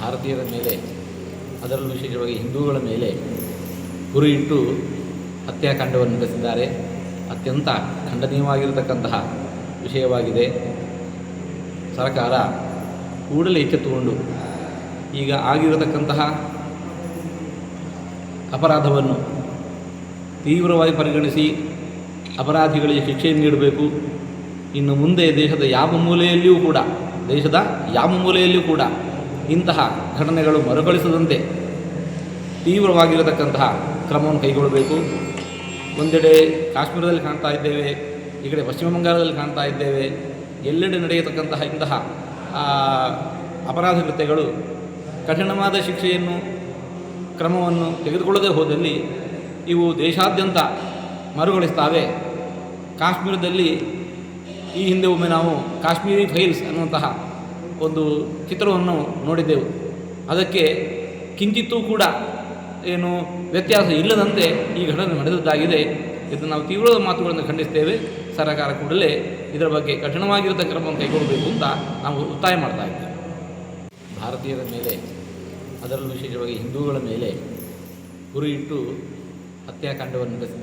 ಭಾರತೀಯರ ಮೇಲೆ, ಅದರಲ್ಲೂ ವಿಶೇಷವಾಗಿ ಹಿಂದೂಗಳ ಮೇಲೆ ಗುರಿ ಇಟ್ಟು ಹತ್ಯಾಕಾಂಡವನ್ನು ನಡೆಸಿದ್ದಾರೆ. ಅತ್ಯಂತ ಖಂಡನೀಯವಾಗಿರತಕ್ಕಂತಹ ವಿಷಯವಾಗಿದೆ. ಸರ್ಕಾರ ಕೂಡಲೇ ಎಚ್ಚೆತ್ತುಕೊಂಡು ಈಗ ಆಗಿರತಕ್ಕಂತಹ ಅಪರಾಧವನ್ನು ತೀವ್ರವಾಗಿ ಪರಿಗಣಿಸಿ ಅಪರಾಧಿಗಳಿಗೆ ಶಿಕ್ಷೆಯನ್ನು ನೀಡಬೇಕು. ಇನ್ನು ಮುಂದೆ ದೇಶದ ಯಾವ ಮೂಲೆಯಲ್ಲಿಯೂ ಕೂಡ ದೇಶದ ಯಾವ ಮೂಲೆಯಲ್ಲಿಯೂ ಕೂಡ ಇಂತಹ ಘಟನೆಗಳು ಮರುಕಳಿಸದಂತೆ ತೀವ್ರವಾಗಿರತಕ್ಕಂತಹ ಕ್ರಮವನ್ನು ಕೈಗೊಳ್ಳಬೇಕು. ಒಂದೆಡೆ ಕಾಶ್ಮೀರದಲ್ಲಿ ಕಾಣ್ತಾ ಇದ್ದೇವೆ, ಈ ಕಡೆ ಪಶ್ಚಿಮ ಬಂಗಾಳದಲ್ಲಿ ಕಾಣ್ತಾ ಇದ್ದೇವೆ. ಎಲ್ಲೆಡೆ ನಡೆಯತಕ್ಕಂತಹ ಇಂತಹ ಅಪರಾಧ ಕೃತ್ಯಗಳು ಕಠಿಣವಾದ ಶಿಕ್ಷೆಯನ್ನು, ಕ್ರಮವನ್ನು ತೆಗೆದುಕೊಳ್ಳದೆ ಹೋದಲ್ಲಿ ಇವು ದೇಶಾದ್ಯಂತ ಮರುಗಳಿಸ್ತಾವೆ ಕಾಶ್ಮೀರದಲ್ಲಿ ಈ ಹಿಂದೆ ಒಮ್ಮೆ ನಾವು ಕಾಶ್ಮೀರಿ ಫೈಲ್ಸ್ ಅನ್ನುವಂತಹ ಒಂದು ಚಿತ್ರವನ್ನು ನೋಡಿದ್ದೆವು ಅದಕ್ಕೆ ಕಿಂಚಿತ್ತೂ ಕೂಡ ಏನು ವ್ಯತ್ಯಾಸ ಇಲ್ಲದಂತೆ ಈ ಘಟನೆ ನಡೆದದ್ದಾಗಿದೆ ಇದನ್ನು ನಾವು ತೀವ್ರವಾದ ಮಾತುಗಳನ್ನು ಖಂಡಿಸ್ತೇವೆ ಸರ್ಕಾರ ಕೂಡಲೇ ಇದರ ಬಗ್ಗೆ ಕಠಿಣವಾಗಿರುವ ಕ್ರಮವನ್ನು ಕೈಗೊಳ್ಳಬೇಕು ಅಂತ ನಾವು ಒತ್ತಾಯ ಮಾಡ್ತಾ ಇದ್ದೇವೆ. ಭಾರತೀಯರ ಮೇಲೆ, ಅದರಲ್ಲೂ ವಿಶೇಷವಾಗಿ ಹಿಂದೂಗಳ ಮೇಲೆ ಗುರಿ ಇಟ್ಟು ಹತ್ಯಾಕಾಂಡವನ್ನು ನಡೆಸಿದ್ದಾರೆ